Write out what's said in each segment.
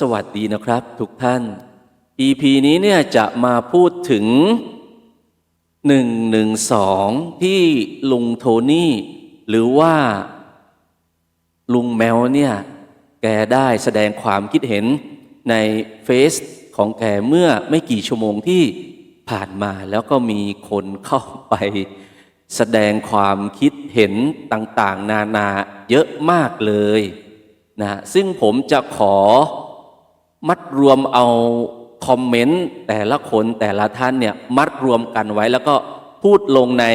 สวัสดีนะครับทุกท่าน EP นี้เนี่ยจะมาพูดถึง 112 ที่ลุงโทนี่ หรือว่า ลุงแมวเนี่ยแกได้แสดงความคิดเห็นในเฟซของแกเมื่อไม่กี่ชั่วโมงที่ผ่านมาแล้วก็มีคนเข้าไป แสดงความคิดเห็นต่างๆ นานาเยอะมากเลยนะซึ่งผมจะขอ มัดรวมเอาคอมเมนต์แต่ละคนแต่ละท่านเนี่ยมัดรวมกันไว้แล้วก็พูดลงใน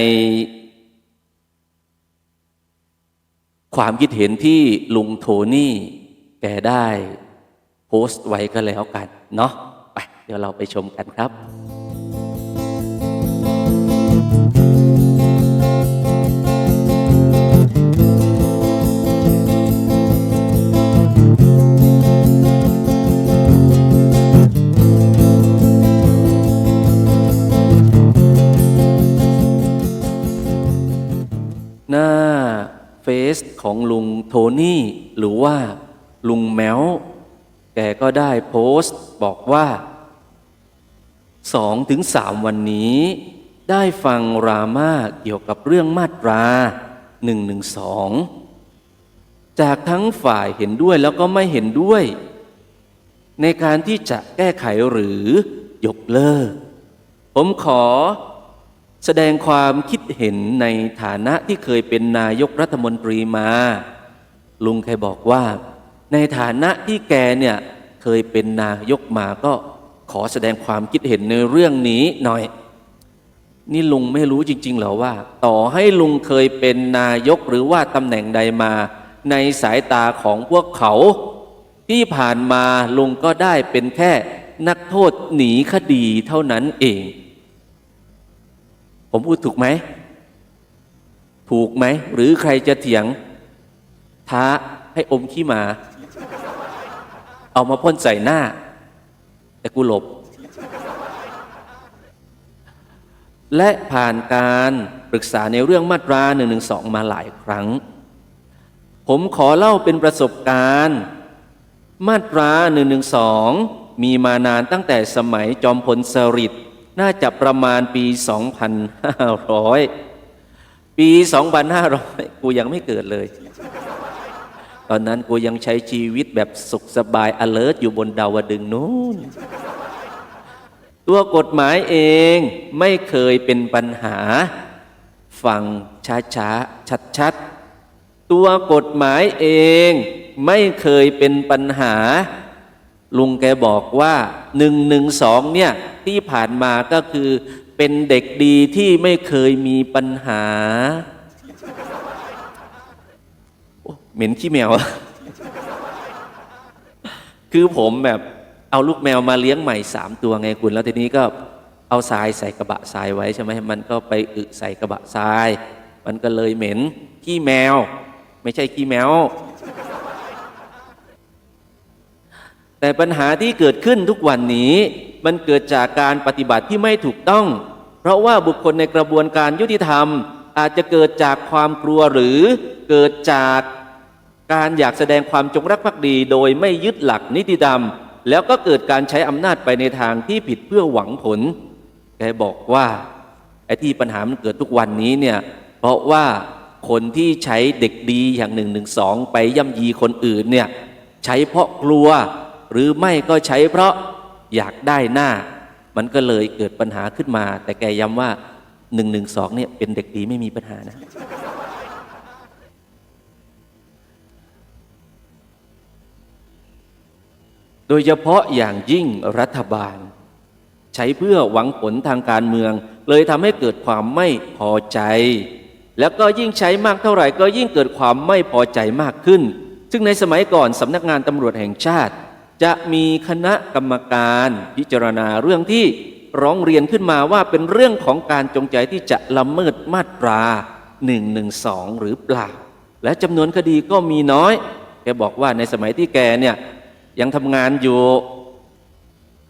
ความคิดเห็นที่ลุงโทนี่แกได้โพสต์ไว้ก็แล้วกันเนาะไปเดี๋ยวเราไปชมกันครับ เฟซของลุงโทนี่ หรือว่าลุงแมวแกก็ได้โพสต์บอกว่าสองถึงสามวันนี้ ได้ฟังรามาเกี่ยวกับเรื่องมาตราหนึ่งหนึ่งสองจากทั้งฝ่ายเห็นด้วยแล้วก็ไม่เห็นด้วย ในการที่จะแก้ไขหรือยกเลิก ผมขอ แสดงความคิดเห็นในฐานะที่เคยเป็นนายกรัฐมนตรีมา ลุงเคยบอกว่า ในฐานะที่แกเนี่ยเคยเป็นนายกมาก็ขอแสดงความคิดเห็นในเรื่องนี้หน่อย นี่ลุงไม่รู้จริง ๆ เหรอว่า ต่อให้ลุงเคยเป็นนายกหรือว่าตำแหน่งใดมา ในสายตาของพวกเขา ที่ผ่านมาลุงก็ได้เป็นแค่นักโทษหนีคดีเท่านั้นเอง ผมพูดถูกไหม ถูกไหม หรือใครจะเถียง ท้าให้อมขี้หมา เอามาพ่นใส่หน้า แต่กูหลบ และผ่านการปรึกษาในเรื่องมาตรา1นึมาหลายครั้ง ผมขอเล่าเป็นประสบการณ์ มาตรา1นึมีมานานตั้งแต่สมัยจอมพลสฤษดิ์ น่าจะประมาณปี 2,500 ปี 2,500 กูยังไม่เกิดเลย ตอนนั้นกูยังใช้ชีวิตแบบสุขสบาย alert อยู่บนดาวดึงนู้น ตัวกฎหมายเองไม่เคยเป็นปัญหา ฟังช้าๆ ชัดๆ ตัวกฎหมายเองไม่เคยเป็นปัญหา ลุงแกบอกว่าหนึ่งหนึ่งสองเนี่ยที่ผ่านมาก็คือเป็นเด็กดีที่ไม่เคยมีปัญหาเหม็นขี้แมว คือผมแบบเอาลูกแมวมาเลี้ยงใหม่สามตัวไงคุณ แล้วทีนี้ก็เอาทรายใส่กระบะทรายไว้ใช่ไหมมันก็ไปอึใส่กระบะทราย มันก็เลยเหม็นขี้แมว ไม่ใช่ขี้แมว แต่ปัญหาที่เกิดขึ้นทุกวันนี้มันเกิดจากการปฏิบัติที่ไม่ถูกต้อง เพราะว่าบุคคลในกระบวนการยุติธรรม อาจจะเกิดจากความกลัวหรือเกิดจากการอยากแสดงความจงรักภักดี โดยไม่ยึดหลักนิติธรรม แล้วก็เกิดการใช้อำนาจไปในทางที่ผิดเพื่อหวังผลแกบอกว่าไอ้ที่ปัญหามันเกิดทุกวันนี้เนี่ยเพราะว่าคนที่ใช้เด็กดีอย่างหนึ่งหนึ่งสองไปย่ำยีคนอื่นเนี่ยใช้เพราะกลัว หรือไม่ก็ใช้เพราะอยากได้หน้า มันก็เลยเกิดปัญหาขึ้นมา แต่แกย้ำว่าหนึ่งหนึ่งสองเนี่ยเป็นเด็กดีไม่มีปัญหานะ โดยเฉพาะอย่างยิ่งรัฐบาล ใช้เพื่อหวังผลทางการเมือง เลยทำให้เกิดความไม่พอใจ แล้วก็ยิ่งใช้มากเท่าไหร่ ก็ยิ่งเกิดความไม่พอใจมากขึ้น ซึ่งในสมัยก่อนสำนักงานตำรวจแห่งชาติ จะมีคณะกรรมการพิจารณาเรื่องที่ร้องเรียนขึ้นมาว่าเป็นเรื่องของการจงใจที่จะละเมิดมาตรา1นึหรือเปล่า และจำนวนคดีก็มีน้อย แกบอกว่าในสมัยที่แกเนี่ยยังทำงานอยู่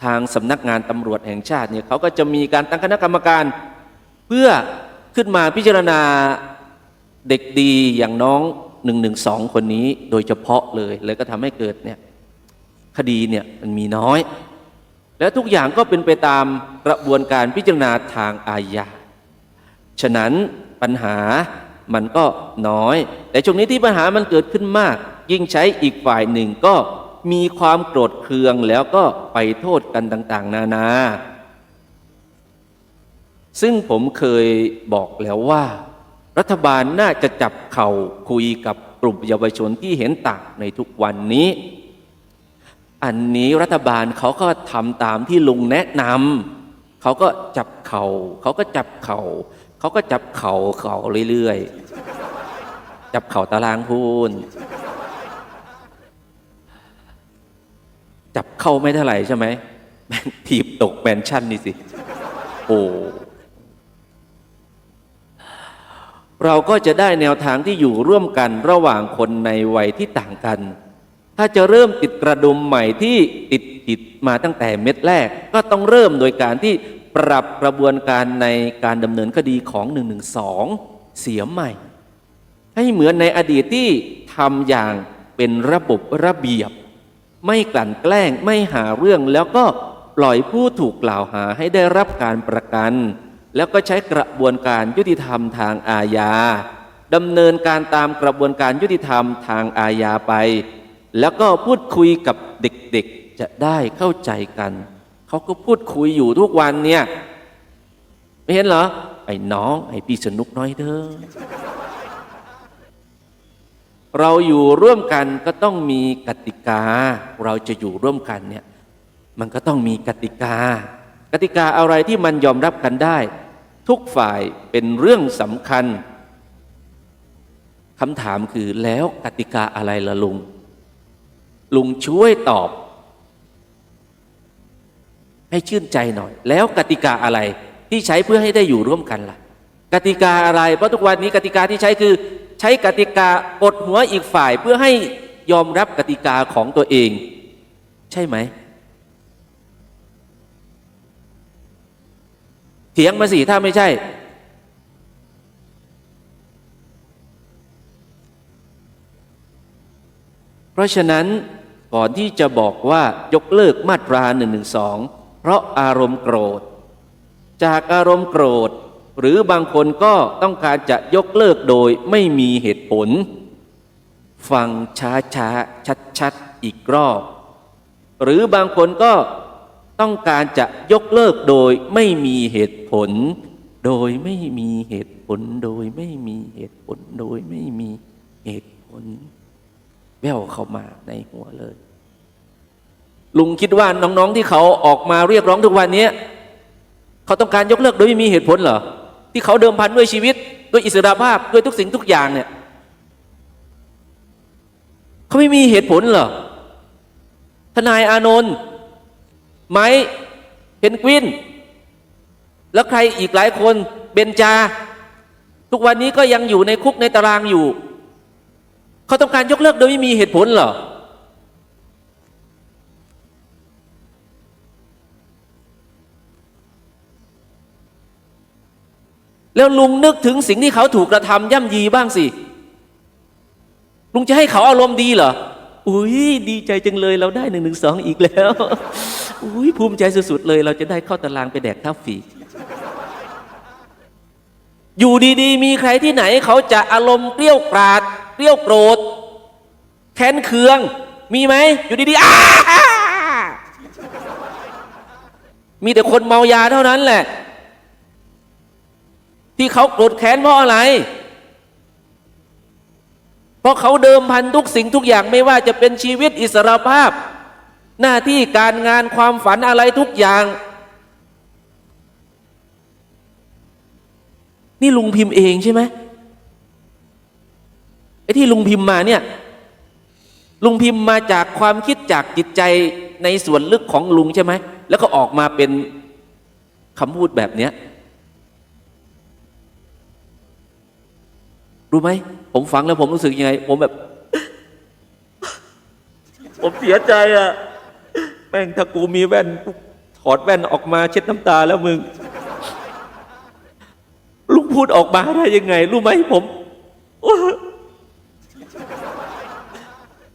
ทางสำนักงานตำรวจแห่งชาติเนี่ยเขาก็จะมีการตั้งคณะกรรมการ เพื่อขึ้นมาพิจารณาเด็กดีอย่างน้องหนึ่งหนึ่งสองคนนี้โดยเฉพาะเลย เลยก็ทำให้เกิดเนี่ย คดีเนี่ยมันมีน้อย และทุกอย่างก็เป็นไปตามกระบวนการพิจารณาทางอาญาฉะนั้นปัญหามันก็น้อย แต่ช่วงนี้ที่ปัญหามันเกิดขึ้นมาก ยิ่งใช้อีกฝ่ายหนึ่งก็มีความโกรธเคืองแล้วก็ไปโทษกันต่าง ๆ นานา ซึ่งผมเคยบอกแล้วว่า รัฐบาลน่าจะจับเข่าคุยกับกลุ่มเยาวชนที่เห็นต่างในทุกวันนี้ อันนี้รัฐบาลเขาก็ทำตามที่ลุงแนะนำเขาก็จับเขา่าเขาก็จับเขา่าเขาก็จับเข่าเขาเรื่อยๆ จับเข่าตารางพูนจับเข้าไม่เท่าไหร่ใช่ไหมแม่งถีบตกแมนชั่นนี่สิ โอ้เราก็จะได้แนวทางที่อยู่ร่วมกันระหว่างคนในวัยที่ต่างกัน ถ้าจะเริ่มติดกระดุมใหม่ที่ติดผิดมาตั้งแต่เม็ดแรก ก็ต้องเริ่มโดยการที่ปรับกระบวนการในการดำเนินคดีของ112เสียใหม่ ให้เหมือนในอดีตที่ทำอย่างเป็นระบบระเบียบ ไม่กลั่นแกล้งไม่หาเรื่องแล้วก็ปล่อยผู้ถูกกล่าวหาให้ได้รับการประกัน แล้วก็ใช้กระบวนการยุติธรรมทางอาญาดำเนินการตามกระบวนการยุติธรรมทางอาญาไป แล้วก็พูดคุยกับเด็กๆจะได้เข้าใจกัน เขาก็พูดคุยอยู่ทุกวันเนี่ย ไม่เห็นเหรอ ไอ้น้องไอ้พี่สนุกน้อยเด้อเราอยู่ร่วมกันก็ต้องมีกติกา เราจะอยู่ร่วมกันเนี่ย มันก็ต้องมีกติกา กติกาอะไรที่มันยอมรับกันได้ ทุกฝ่ายเป็นเรื่องสำคัญคำถามคือแล้วกติกาอะไรละลุง ลุงช่วยตอบ ให้ชื่นใจหน่อย แล้วกติกาอะไรที่ใช้เพื่อให้ได้อยู่ร่วมกันล่ะ กติกาอะไร เพราะทุกวันนี้กติกาที่ใช้คือ ใช้กติกากดหัวอีกฝ่ายเพื่อให้ยอมรับกติกาของตัวเอง ใช่ไหมเถียงมาสิถ้าไม่ใช่ เพราะฉะนั้นก่อนที่จะบอกว่ายกเลิกมาตรา1นึเพราะอารมณ์โกรธ จากอารมณ์โกรธ หรือบางคนก็ต้องการจะยกเลิกโดยไม่มีเหตุผล ฟังช้าช้าชัดชัดอีกรอบ หรือบางคนก็ต้องการจะยกเลิกโดยไม่มีเหตุผล โดยไม่มีเหตุผล โดยไม่มีเหตุผล โดยไม่มีเหตุผล แววเข้ามาในหัวเลย ลุงคิดว่าน้องๆที่เขาออกมาเรียกร้องทุกวันนี้เขาต้องการยกเลิกโดยไม่มีเหตุผลเหรอที่เขาเดิมพันด้วยชีวิตด้วยอิสระภาพด้วยทุกสิ่งทุกอย่างเนี่ยเขาไม่มีเหตุผลเหรอทนายอานนท์ไม้เพนกวิน แล้วใครอีกหลายคนเบนจา ทุกวันนี้ก็ยังอยู่ในคุกในตารางอยู่ เขาต้องการยกเลิกโดยไม่มีเหตุผลเหรอแล้วลุงนึกถึงสิ่งที่เขาถูกกระทำย่ำยีบ้างสิ ลุงจะให้เขาอารมณ์ดีเหรอ อุ้ยดีใจจังเลยเราได้หนึ่งหนึ่งสองอีกแล้ว อุ้ยภูมิใจสุดๆเลย เราจะได้เข้าตารางไปแดกข้าวฟรีอยู่ดีๆ มีใครที่ไหนเขาจะอารมณ์เกลี้ยวกราด เกลี้ยวโกรธ แค้นเคือง มีไหม อยู่ดีๆอ้ามีแต่คนเมายาเท่านั้นแหละ ที่เขาโกรธแค้นเพราะอะไร เพราะเขาเดิมพันทุกสิ่งทุกอย่างไม่ว่าจะเป็นชีวิตอิสรภาพ หน้าที่การงานความฝันอะไรทุกอย่าง นี่ลุงพิมพ์เองใช่ไหม ไอ้ที่ลุงพิมพ์มาเนี่ย ลุงพิมพ์มาจากความคิดจากจิตใจในส่วนลึกของลุงใช่ไหม แล้วก็ออกมาเป็นคำพูดแบบเนี้ยรู้ไหม ผมฟังแล้วผมรู้สึกยังไง ผมแบบ ผมเสียใจอะแม่งถ้ากูมีแว่นถอดแว่นออกมาเช็ดน้ำตาแล้วมึงลุงพูดออกมาได้ยังไง รู้ไหมผม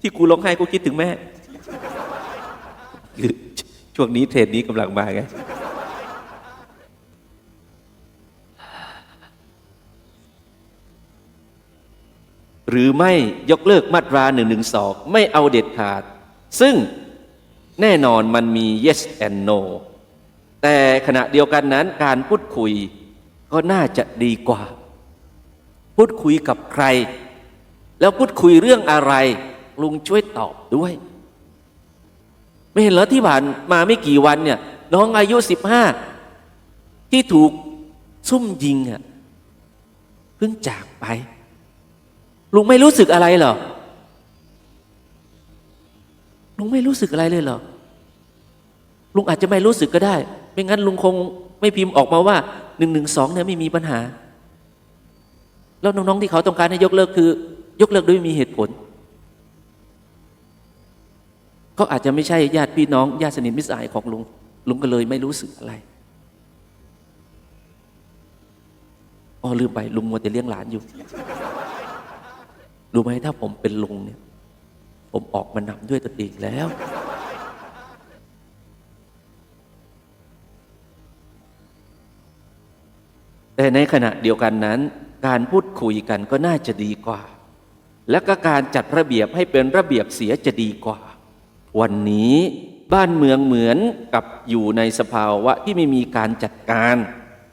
ที่กูร้องไห้กูคิดถึงแม่คือช่วงนี้เทรนด์นี้กำลังมาไงหรือไม่ยกเลิกมาตรา1นึไม่เอาเด็ดขาด ซึ่งแน่นอนมันมี yes and no แต่ขณะเดียวกันนั้นการพูดคุยก็น่าจะดีกว่า พูดคุยกับใคร แล้วพูดคุยเรื่องอะไร ลุงช่วยตอบด้วย ไม่เห็นเหรอที่ผ่านมาไม่กี่วันเนี่ย น้องอายุสิบห้าที่ถูกซุ่มยิงอะเพิ่งจากไป ลุงไม่รู้สึกอะไรเหรอลุงไม่รู้สึกอะไรเลยเหรอลุงอาจจะไม่รู้สึกก็ได้ ไม่งั้นลุงคงไม่พิมพ์ออกมาว่าหนึ่งหนึ่งสองเนี่ยไม่มีปัญหา แล้วน้องๆที่เขาต้องการให้ยกเลิกคือ ยกเลิกโดยไม่มีเหตุผล เขาอาจจะไม่ใช่ญาติพี่น้องญาติสนิทมิตรสหายของลุง ลุงก็เลยไม่รู้สึกอะไรอ๋อลืมไปลุงมัวแต่เลี้ยงหลานอยู่รู้ไหมถ้าผมเป็นลุงเนี่ย ผมออกมานำด้วยตัวเองแล้ว แต่ในขณะเดียวกันนั้น การพูดคุยกันก็น่าจะดีกว่า และก็การจัดระเบียบให้เป็นระเบียบเสียจะดีกว่า วันนี้บ้านเมืองเหมือนกับอยู่ในสภาวะที่ไม่มีการจัดการ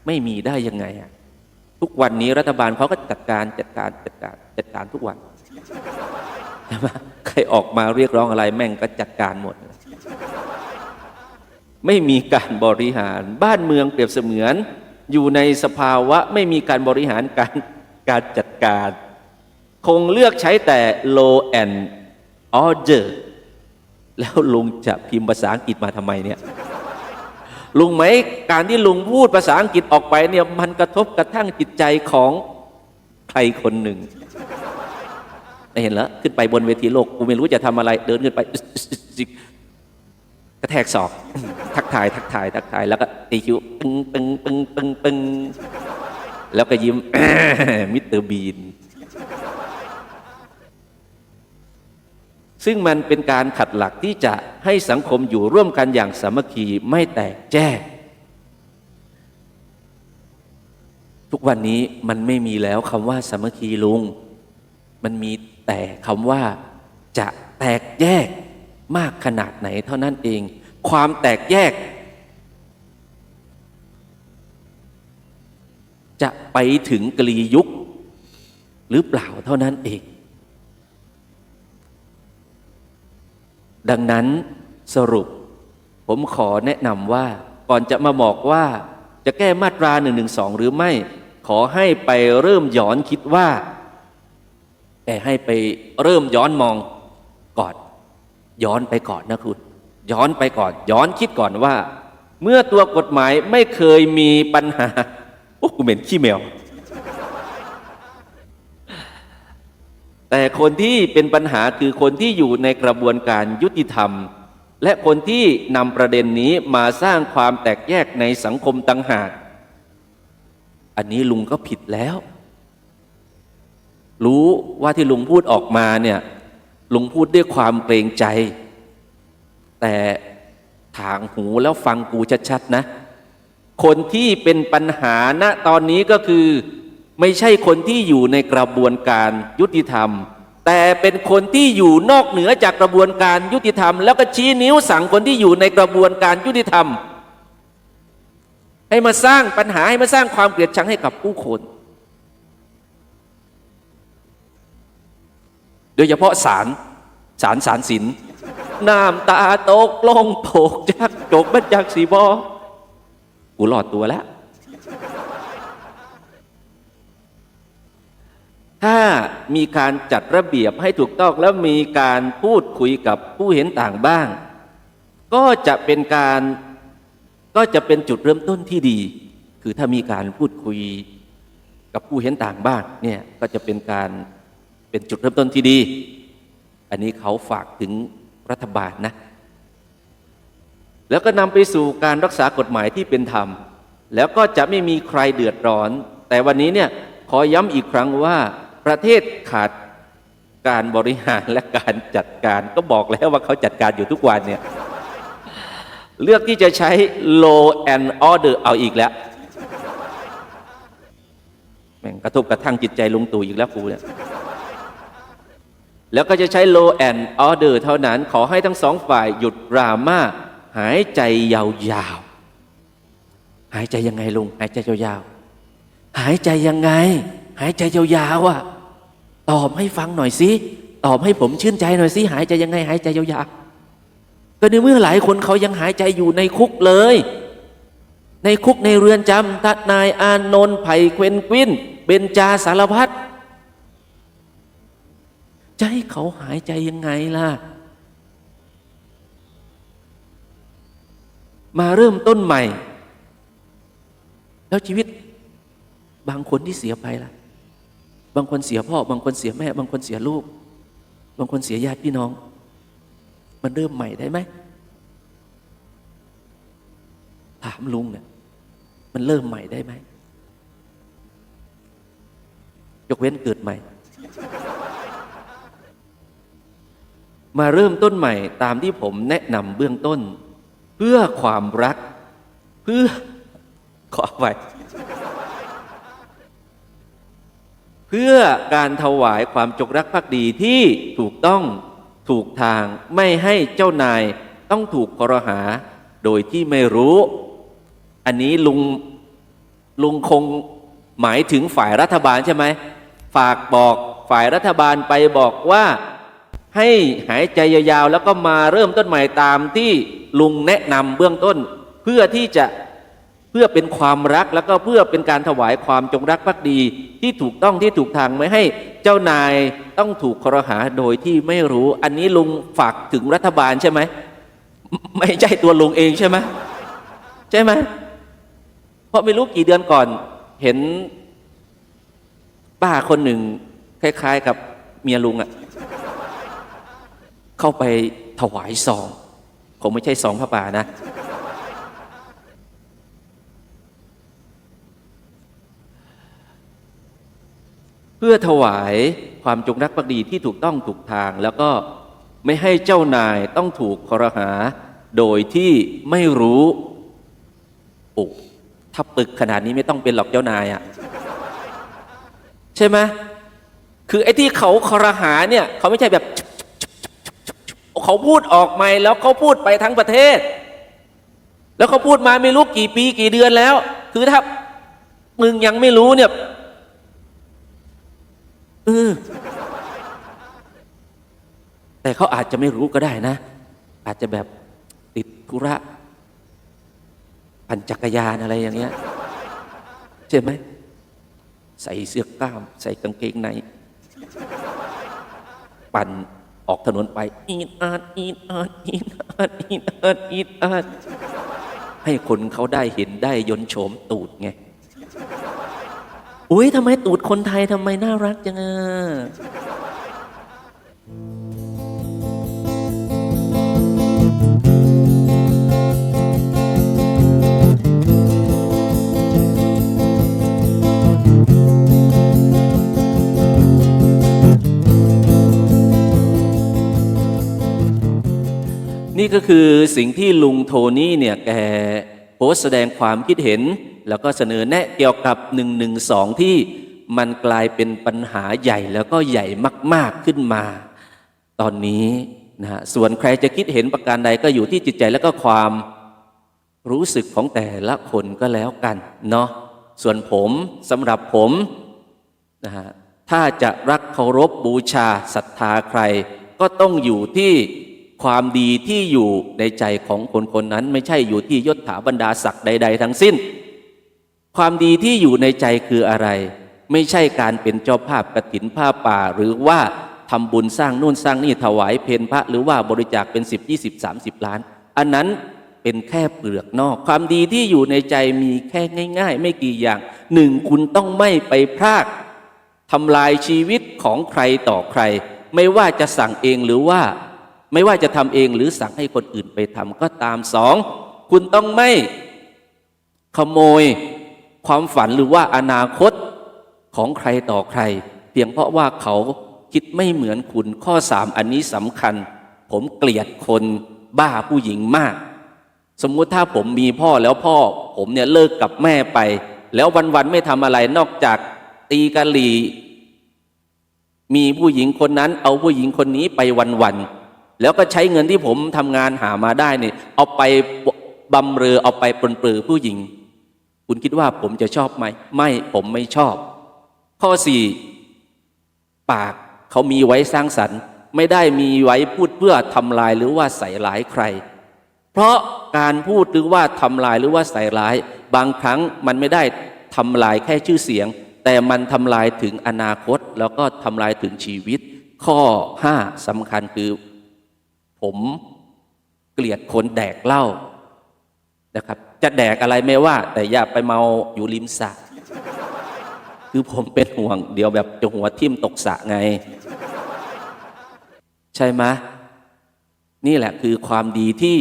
ไม่มีได้ยังไงอะทุกวันนี้รัฐบาลเขาก็จัดการจัดการจัดการจัดการทุกวันใช่ไหมใครออกมาเรียกร้องอะไรแม่งก็จัดการหมด ไม่มีการบริหาร บ้านเมืองเปรียบเสมือน อยู่ในสภาวะไม่มีการบริหารการการจัดการ คงเลือกใช้แต่ low and order แล้วลุงจะพิมพ์ภาษาอังกฤษมาทำไมเนี่ยลุงไหมการที่ลุงพูดภาษาอังกฤษออกไปเนี่ยมันกระทบกระทั่งจิตใจของใครคนหนึ่งเห็นแล้วขึ้นไปบนเวทีโลกกูไม่รู้จะทำอะไร เดินขึ้นไปกระแทกศอกทักทาย ทักทาย ทักทาย แล้วก็ตีคิวปึ้งปึ้งปึ้งปึ้งปึ้งแล้วก็ยิ้มมิสเตอร์บีน ซึ่งมันเป็นการขัดหลักที่จะให้สังคมอยู่ร่วมกันอย่างสามัคคีไม่แตกแจ้ทุกวันนี้มันไม่มีแล้วคำว่าสามัคคีลุง มันมีแต่คำว่าจะแตกแยกมากขนาดไหนเท่านั้นเอง ความแตกแยก จะไปถึงกลียุคหรือเปล่าเท่านั้นเอง ดังนั้นสรุป ผมขอแนะนำว่าก่อนจะมาบอกว่าจะแก้มาตรา1นึหรือไม่ ขอให้ไปเริ่มย้อนคิดว่าแต่ให้ไปเริ่มย้อนมองก่อน ย้อนไปก่อนนะคุณย้อนไปก่อน ย้อนคิดก่อนว่า เมื่อตัวกฎหมายไม่เคยมีปัญหาโอ้กูเหม็นขี้แมว แต่คนที่เป็นปัญหาคือคนที่อยู่ในกระบวนการยุติธรรม และคนที่นำประเด็นนี้มาสร้างความแตกแยกในสังคมต่างหาก อันนี้ลุงก็ผิดแล้ว รู้ว่าที่ลุงพูดออกมาเนี่ยลุงพูดด้วยความเกรงใจ แต่ถางหูแล้วฟังกูชัดๆนะ คนที่เป็นปัญหาณตอนนี้ก็คือ ไม่ใช่คนที่อยู่ในกระบวนการยุติธรรม แต่เป็นคนที่อยู่นอกเหนือจากกระบวนการยุติธรรม แล้วก็ชี้นิ้วสั่งคนที่อยู่ในกระบวนการยุติธรรม ให้มาสร้างปัญหาให้มาสร้างความเกลียดชังให้กับผู้คน โดยเฉพาะศาลศาลศาลศิลน้ำตาตกลงโผกจากจกบันจากสีบอกูหลอดตัวแล้ว ถ้ามีการจัดระเบียบให้ถูกต้องแล้วมีการพูดคุยกับผู้เห็นต่างบ้าง ก็จะเป็นการก็จะเป็นจุดเริ่มต้นที่ดี คือถ้ามีการพูดคุยกับผู้เห็นต่างบ้างเนี่ยก็จะเป็นการเป็นจุดเริ่มต้นที่ดี อันนี้เขาฝากถึงรัฐบาลนะ แล้วก็นำไปสู่การรักษากฎหมายที่เป็นธรรม แล้วก็จะไม่มีใครเดือดร้อน แต่วันนี้เนี่ยขอย้ำอีกครั้งว่า ประเทศขาดการบริหารและการจัดการก็บอกแล้วว่าเขาจัดการอยู่ทุกวันเนี่ย เลือกที่จะใช้ low and order เอาอีกแล้วแม่งกระทบกระทั่งจิตใจลุงตู่อีกแล้วกูเนี่ยแล้วก็จะใช้ low and order เท่านั้นขอให้ทั้งสองฝ่ายหยุดดราม่าหายใจยาวๆ หายใจยังไงลุง หายใจยาวๆ หายใจยังไง หายใจยาวๆอะ ตอบให้ฟังหน่อยสิตอบให้ผมชื่นใจหน่อยสิหายใจยังไงหายใจยาวๆก็ในเมื่อหลายคนเขายังหายใจอยู่ในคุกเลย ในคุกในเรือนจำทนายอานนท์ไผ่เควนกวินเบญจาสารพัดจะให้เขาหายใจยังไงล่ะ มาเริ่มต้นใหม่ แล้วชีวิตบางคนที่เสียไปล่ะ บางคนเสียพ่อ บางคนเสียแม่ บางคนเสียลูก บางคนเสียญาติพี่น้อง มันเริ่มใหม่ได้ไหมถามลุงเนี่ยมันเริ่มใหม่ได้ไหมยกเว้นเกิดใหม่ มาเริ่มต้นใหม่ตามที่ผมแนะนำเบื้องต้น เพื่อความรัก เพื่อขอไป เพื่อการถวายความจงรักภักดีที่ถูกต้องถูกทางไม่ให้เจ้านายต้องถูกกรหา โดยที่ไม่รู้ อันนี้ลุงลุงคงหมายถึงฝ่ายรัฐบาลใช่ไหมฝากบอกฝ่ายรัฐบาลไปบอกว่า ให้หายใจยาวๆแล้วก็มาเริ่มต้นใหม่ตามที่ลุงแนะนำเบื้องต้น เพื่อที่จะ พื่อเป็นความรักแล้วก็เพื่อเป็นการถวายความจงรักภักดี ที่ถูกต้องที่ถูกทางไม่ให้เจ้านายต้องถูกครหาโดยที่ไม่รู้ อันนี้ลุงฝากถึงรัฐบาลใช่ไหมไม่ใช่ตัวลุงเองใช่ไหมใช่ไหมเพราะไม่รู้กี่เดือนก่อน เห็นป้าคนหนึ่ง คล้าย ๆ กับเมียลุงอะเข้าไปถวายซองคงไม่ใช่ซองพระป่านะ เพื่อถวายความจงรักภักดีที่ถูกต้องถูกทาง แล้วก็ไม่ให้เจ้านายต้องถูกครหา โดยที่ไม่รู้โอ้ถ้าปึกขนาดนี้ไม่ต้องเป็นหรอกเจ้านายอะใช่ไหมคือไอ้ที่เขาครหาเนี่ย เขาไม่ใช่แบบ เขาพูดออกมาแล้วเขาพูดไปทั้งประเทศ แล้วเขาพูดมาไม่รู้กี่ปีกี่เดือนแล้ว คือถ้ามึงยังไม่รู้เนี่ย เออ แต่เขาอาจจะไม่รู้ก็ได้นะ อาจจะแบบติดธุระปั่นจักรยานอะไรอย่างเงี้ยใช่ไหม ใส่เสื้อกล้าม ใส่กางเกงใน ปั่นออกถนนไป อีดอาดอีดอาดอีดอาดอีดอาดอีดอาดให้คนเขาได้เห็นได้ยนโฉมตูดไง อุ้ยทำไมตูดคนไทยทำไมน่ารักจังอะนี่ก็คือสิ่งที่ลุงโทนี่เนี่ยแกโพสแสดงความคิดเห็น แล้วก็เสนอแนะเกี่ยวกับ 112 ที่มันกลายเป็นปัญหาใหญ่แล้วก็ใหญ่มาก ๆขึ้นมา ตอนนี้นะฮะส่วนใครจะคิดเห็นประการใดก็อยู่ที่จิตใจแล้วก็ความรู้สึกของแต่ละคนก็แล้วกันเนาะส่วนผมสำหรับผมนะฮะถ้าจะรักเคารพบูชาศรัทธาใคร ก็ต้องอยู่ที่ความดีที่อยู่ในใจของคนคนนั้น ไม่ใช่อยู่ที่ยศถาบรรดาศักดิ์ใด ๆ ทั้งสิ้น ความดีที่อยู่ในใจคืออะไร ไม่ใช่การเป็นเจ้าภาพกระถินผ้าป่า หรือว่าทำบุญสร้างนู่นสร้างนี่ถวายเพนพระ หรือว่าบริจาคเป็น 10 20 30 ล้าน อันนั้นเป็นแค่เปลือกนอก ความดีที่อยู่ในใจมีแค่ง่าย ๆ ไม่กี่อย่างหนึ่งคุณต้องไม่ไปพรากทำลายชีวิตของใครต่อใคร ไม่ว่าจะสั่งเองหรือว่า ไม่ว่าจะทำเองหรือสั่งให้คนอื่นไปทำก็ตามสองคุณต้องไม่ขโมย ความฝันหรือว่าอนาคตของใครต่อใคร เพียงเพราะว่าเขาคิดไม่เหมือนคุณข้อสามอันนี้สำคัญ ผมเกลียดคนบ้าผู้หญิงมาก สมมุติถ้าผมมีพ่อแล้วพ่อ ผมเนี่ยเลิกกับแม่ไป แล้ววันๆไม่ทำอะไรนอกจากตีกะหรี่มีผู้หญิงคนนั้น เอาผู้หญิงคนนี้ไปวันๆแล้วก็ใช้เงินที่ผมทำงานหามาได้เนี่ยเอาไปบำเรอเอาไปปลนเปลือผู้หญิง คุณคิดว่าผมจะชอบไหม ไม่ผมไม่ชอบ ข้อสี่ปากเขามีไว้สร้างสรรค์ ไม่ได้มีไว้พูดเพื่อทำลายหรือว่าใส่ร้ายใคร เพราะการพูดหรือว่าทำลายหรือว่าใส่ร้าย บางครั้งมันไม่ได้ทำลายแค่ชื่อเสียง แต่มันทำลายถึงอนาคต แล้วก็ทำลายถึงชีวิต ข้อห้าสำคัญคือ ผมเกลียดคนแดกเหล้านะครับ จะแดกอะไรไม่ว่า แต่อย่าไปเมาอยู่ริมสระคือผมเป็นห่วง เดี๋ยวแบบจะหัวทิ่มตกสระไง ใช่ไหมนี่แหละคือความดีที่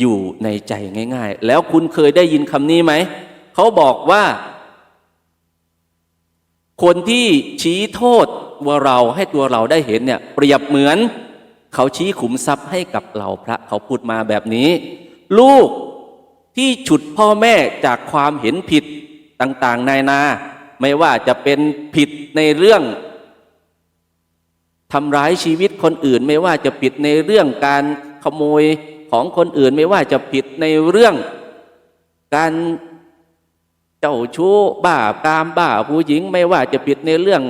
อยู่ในใจง่าย ๆ แล้วคุณเคยได้ยินคำนี้ไหม เขาบอกว่า คนที่ชี้โทษว่าเราให้ตัวเราได้เห็นเนี่ย เปรียบเหมือน เขาชี้ขุมทรัพย์ให้กับเราพระ เขาพูดมาแบบนี้ ลูก ที่ฉุดพ่อแม่จากความเห็นผิดต่างๆ นายนา ไม่ว่าจะเป็นผิดในเรื่องทำร้ายชีวิตคนอื่น ไม่ว่าจะผิดในเรื่องการขโมยของคนอื่น ไม่ว่าจะผิดในเรื่อง การเจ้าชู้บ้ากามบ้าผู้หญิง ไม่ว่าจะผิดในเรื่อง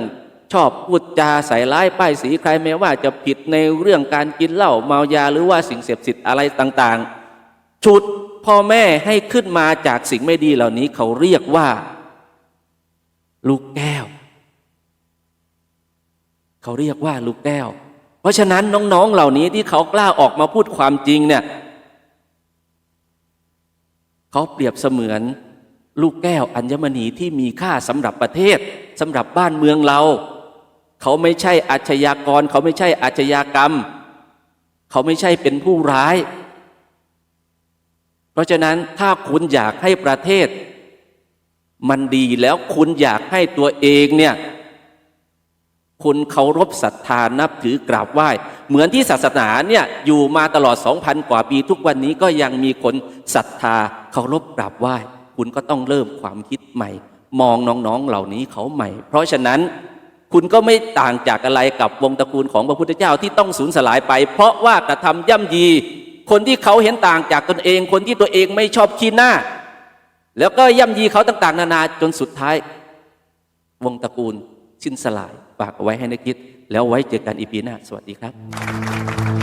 ชอบพูดจาใส่ร้ายป้ายสีใครไม่ว่าจะผิดในเรื่องการกินเหล้าเมายาหรือว่าสิ่งเสพติดอะไรต่าง ๆ ชุด พ่อแม่ให้ขึ้นมาจากสิ่งไม่ดีเหล่านี้เขาเรียกว่า ลูกแก้ว เขาเรียกว่าลูกแก้ว เพราะฉะนั้นน้องๆเหล่านี้ที่เขากล้าออกมาพูดความจริงเนี่ยเขาเปรียบเสมือนลูกแก้วอัญมณีที่มีค่าสำหรับประเทศสำหรับบ้านเมืองเรา เขาไม่ใช่อาชญากร เขาไม่ใช่อาชญากรรม เขาไม่ใช่เป็นผู้ร้าย ราะฉะนั้นถ้าคุณอยากให้ประเทศ มันดีแล้วคุณอยากให้ตัวเองเนี่ย คุณเคารพศรัทธานับถือกราบไหว้ เหมือนที่ศาสนาเนี่ยอยู่มาตลอด 2,000 กว่าปีทุกวันนี้ก็ยังมีคนศรัทธาเคารพกราบไหว้ คุณก็ต้องเริ่มความคิดใหม่ มองน้องๆเหล่านี้เขาใหม่ เพราะฉะนั้นคุณก็ไม่ต่างจากอะไรกับวงตระกูลของพระพุทธเจ้าที่ต้องสูญสลายไป เพราะว่ากระทำย่ำยี คนที่เขาเห็นต่างจากตนเอง คนที่ตัวเองไม่ชอบขี้หน้า แล้วก็ย่ำยีเขาต่าง ๆ นานาจนสุดท้าย วงตระกูลสิ้นสลายฝากเอาไว้ให้นึกคิด แล้วไว้เจอกันอีพีหน้า สวัสดีครับ